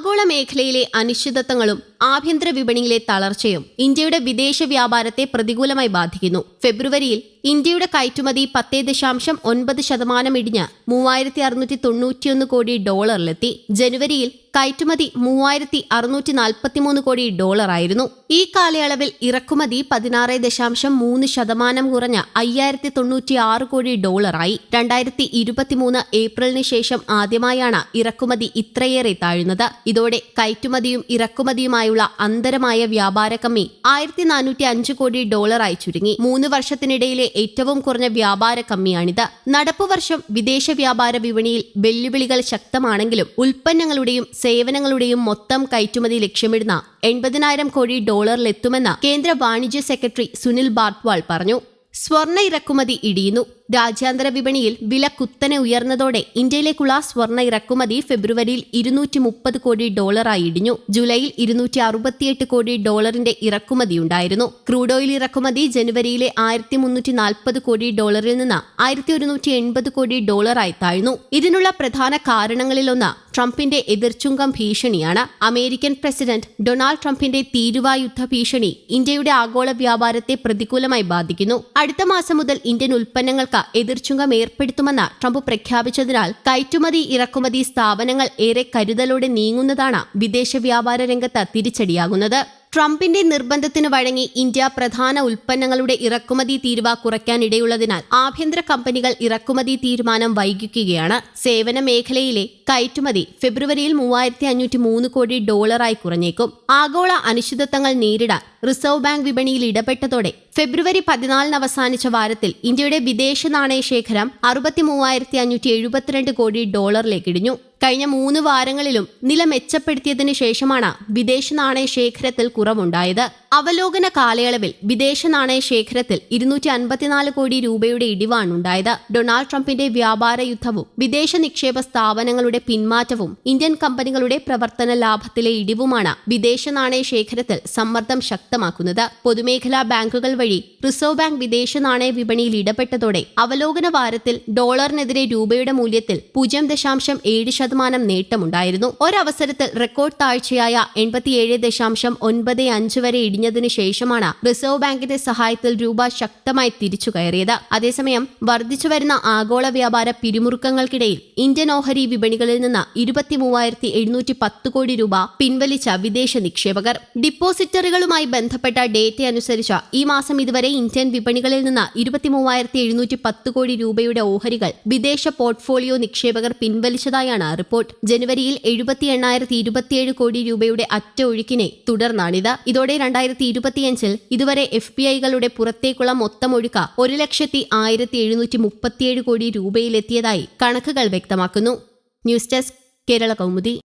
ആഗോള മേഖലയിലെ അനിശ്ചിതത്വങ്ങളും ആഭ്യന്തര വിപണിയിലെ തളർച്ചയും ഇന്ത്യയുടെ വിദേശ വ്യാപാരത്തെ പ്രതികൂലമായി ബാധിക്കുന്നു. ഫെബ്രുവരിയിൽ ഇന്ത്യയുടെ കയറ്റുമതി പത്തേ ദശാംശം ഒൻപത് ശതമാനം ഇടിഞ്ഞ് മൂവായിരത്തി അറുന്നൂറ്റി തൊണ്ണൂറ്റിയൊന്ന് കോടി ഡോളറിലെത്തി. ജനുവരിയിൽ കയറ്റുമതി മൂവായിരത്തി അറുന്നൂറ്റി നാൽപ്പത്തിമൂന്ന് കോടി ഡോളറായിരുന്നു. ഈ കാലയളവിൽ ഇറക്കുമതി പതിനാറ് ദശാംശം മൂന്ന് ശതമാനം കുറഞ്ഞ അയ്യായിരത്തി തൊണ്ണൂറ്റി ആറ് കോടി ഡോളറായി. രണ്ടായിരത്തി ഇരുപത്തിമൂന്ന് ഏപ്രിലിന് ശേഷം ആദ്യമായാണ് ഇറക്കുമതി ഇത്രയേറെ താഴുന്നത്. ഇതോടെ കയറ്റുമതിയും ഇറക്കുമതിയുമായുള്ള അന്തരമായ വ്യാപാര കമ്മി ആയിരത്തി നാനൂറ്റി അഞ്ച് കോടി ഡോളറായി ചുരുങ്ങി. മൂന്ന് വർഷത്തിനിടയിലെ ഏറ്റവും കുറഞ്ഞ വ്യാപാര കമ്മിയാണിത്. നടപ്പു വർഷം വിദേശ വ്യാപാര വിപണിയിൽ വെല്ലുവിളികൾ ശക്തമാണെങ്കിലും ഉൽപ്പന്നങ്ങളുടെയും സേവനങ്ങളുടെയും മൊത്തം കയറ്റുമതി ലക്ഷ്യമിടുന്ന എൺപതിനായിരം കോടി ഡോളറിലെത്തുമെന്ന് കേന്ദ്ര വാണിജ്യ സെക്രട്ടറി സുനിൽ ബാർത്വാൾ പറഞ്ഞു. സ്വർണ ഇറക്കുമതി ഇടിയുന്നു. രാജ്യാന്തര വിപണിയിൽ വില കുത്തനെ ഉയർന്നതോടെ ഇന്ത്യയിലേക്കുള്ള സ്വർണ ഇറക്കുമതി ഫെബ്രുവരിയിൽ ഇരുന്നൂറ്റി മുപ്പത് കോടി ഡോളറായി ഇടിഞ്ഞു. ജൂലൈയിൽ ഇരുന്നൂറ്റി അറുപത്തിയെട്ട് കോടി ഡോളറിന്റെ ഇറക്കുമതിയുണ്ടായിരുന്നു ക്രൂഡ് ഓയിൽ ഇറക്കുമതി ജനുവരിയിലെ ആയിരത്തി മുന്നൂറ്റി നാൽപ്പത് കോടി ഡോളറിൽ നിന്ന് ആയിരത്തി ഒരുന്നൂറ്റി എൺപത് കോടി ഡോളറായി താഴ്ന്നു. ഇതിനുള്ള പ്രധാന കാരണങ്ങളിലൊന്ന് ട്രംപിന്റെ എതിർച്ചുങ്കം ഭീഷണിയാണ്. അമേരിക്കൻ പ്രസിഡന്റ് ഡൊണാൾഡ് ട്രംപിന്റെ തീരുവായുദ്ധ ഭീഷണി ഇന്ത്യയുടെ ആഗോള വ്യാപാരത്തെ പ്രതികൂലമായി ബാധിക്കുന്നു. അടുത്ത മാസം മുതൽ ഇന്ത്യൻ ഉൽപ്പന്നങ്ങൾക്ക് എതിർച്ചുങ്കം ഏർപ്പെടുത്തുമെന്ന് ട്രംപ് പ്രഖ്യാപിച്ചതിനാൽ കയറ്റുമതി ഇറക്കുമതി സ്ഥാപനങ്ങൾ ഏറെ കരുതലോടെ നീങ്ങുന്നതാണ് വിദേശ വ്യാപാര രംഗത്ത് തിരിച്ചടിയാകുന്നത്. ട്രംപിന്റെ നിർബന്ധത്തിന് വഴങ്ങി ഇന്ത്യ പ്രധാന ഉൽപ്പന്നങ്ങളുടെ ഇറക്കുമതി തീരുവ കുറയ്ക്കാനിടയുള്ളതിനാൽ ആഭ്യന്തര കമ്പനികൾ ഇറക്കുമതി തീരുമാനം വൈകിക്കുകയാണ്. സേവന മേഖലയിലെ കയറ്റുമതി ഫെബ്രുവരിയിൽ മൂവായിരത്തി അഞ്ഞൂറ്റി മൂന്ന് കോടി ഡോളറായി കുറഞ്ഞേക്കും. ആഗോള അനിശ്ചിതത്വങ്ങൾ നേരിടാൻ റിസർവ് ബാങ്ക് വിപണിയിൽ ഇടപെട്ടതോടെ ഫെബ്രുവരി പതിനാലിന് അവസാനിച്ച വാരത്തിൽ ഇന്ത്യയുടെ വിദേശ നാണയ ശേഖരം അറുപത്തി മൂവായിരത്തി അഞ്ഞൂറ്റി എഴുപത്തിരണ്ട് കോടി ഡോളറിലേക്ക് ഇടിഞ്ഞു. കഴിഞ്ഞ മൂന്ന് വാരങ്ങളിലും നില മെച്ചപ്പെടുത്തിയതിനു ശേഷമാണ് വിദേശ നാണയ ശേഖരത്തിൽ കുറവുണ്ടായത്. അവലോകന കാലയളവിൽ വിദേശ നാണയ ശേഖരത്തിൽ ഇരുന്നൂറ്റി അൻപത്തിനാല് കോടി രൂപയുടെ ഇടിവാണ് ഉണ്ടായത്. ഡൊണാൾഡ് ട്രംപിന്റെ വ്യാപാര യുദ്ധവും വിദേശ നിക്ഷേപ സ്ഥാപനങ്ങളുടെ പിന്മാറ്റവും ഇന്ത്യൻ കമ്പനികളുടെ പ്രവർത്തന ലാഭത്തിലെ ഇടിവുമാണ് വിദേശ നാണയ ശേഖരത്തിൽ സമ്മർദ്ദം ശക്തമാക്കുന്നത്. പൊതുമേഖലാ ബാങ്കുകൾ വഴി റിസർവ് ബാങ്ക് വിദേശ നാണയ വിപണിയിൽ ഇടപെട്ടതോടെ അവലോകന വാരത്തിൽ ഡോളറിനെതിരെ രൂപയുടെ മൂല്യത്തിൽ പൂജ്യം ദശാംശം ഏഴ് ശതമാനം നേട്ടമുണ്ടായിരുന്നു. ഒരവസരത്തിൽ റെക്കോർഡ് താഴ്ചയായ എൺപത്തിയേഴ് ദശാംശം ഒൻപത് അഞ്ച് വരെ ഇടിഞ്ഞതിനു ശേഷമാണ് റിസർവ് ബാങ്കിന്റെ സഹായത്തിൽ രൂപ ശക്തമായി തിരിച്ചു കയറിയത്. അതേസമയം വർദ്ധിച്ചുവരുന്ന ആഗോള വ്യാപാര പിരിമുറുക്കങ്ങൾക്കിടയിൽ ഇന്ത്യൻ ഓഹരി വിപണികളിൽ നിന്ന് ഇരുപത്തി മൂവായിരത്തി എഴുന്നൂറ്റി പത്ത് കോടി രൂപ പിൻവലിച്ച വിദേശ നിക്ഷേപകർ. ഡിപ്പോസിറ്ററുകളുമായി ബന്ധപ്പെട്ട ഡേറ്റ അനുസരിച്ച് ഈ മാസം ഇതുവരെ ഇന്ത്യൻ വിപണികളിൽ നിന്ന് ഇരുപത്തി മൂവായിരത്തി എഴുന്നൂറ്റി പത്ത് കോടി രൂപയുടെ ഓഹരികൾ വിദേശ പോർട്ട്ഫോളിയോ നിക്ഷേപകർ പിൻവലിച്ചതായാണ് റിപ്പോർട്ട്. ജനുവരിയിൽ എഴുപത്തി എണ്ണായിരത്തി ഇരുപത്തിയേഴ് കോടി രൂപയുടെ അറ്റ ഒഴുക്കിനെ തുടർന്നാണിത്. ഇതോടെ രണ്ടായിരത്തി ഇരുപത്തിയഞ്ചിൽ ഇതുവരെ എഫ് പി ഐകളുടെ പുറത്തേക്കുള്ള മൊത്തം ഒഴുക്ക ഒരു ലക്ഷത്തി ആയിരത്തി എഴുന്നൂറ്റി മുപ്പത്തിയേഴ് കോടി രൂപയിലെത്തിയതായി കണക്കുകൾ വ്യക്തമാക്കുന്നു. News desk Kerala Kaumudi.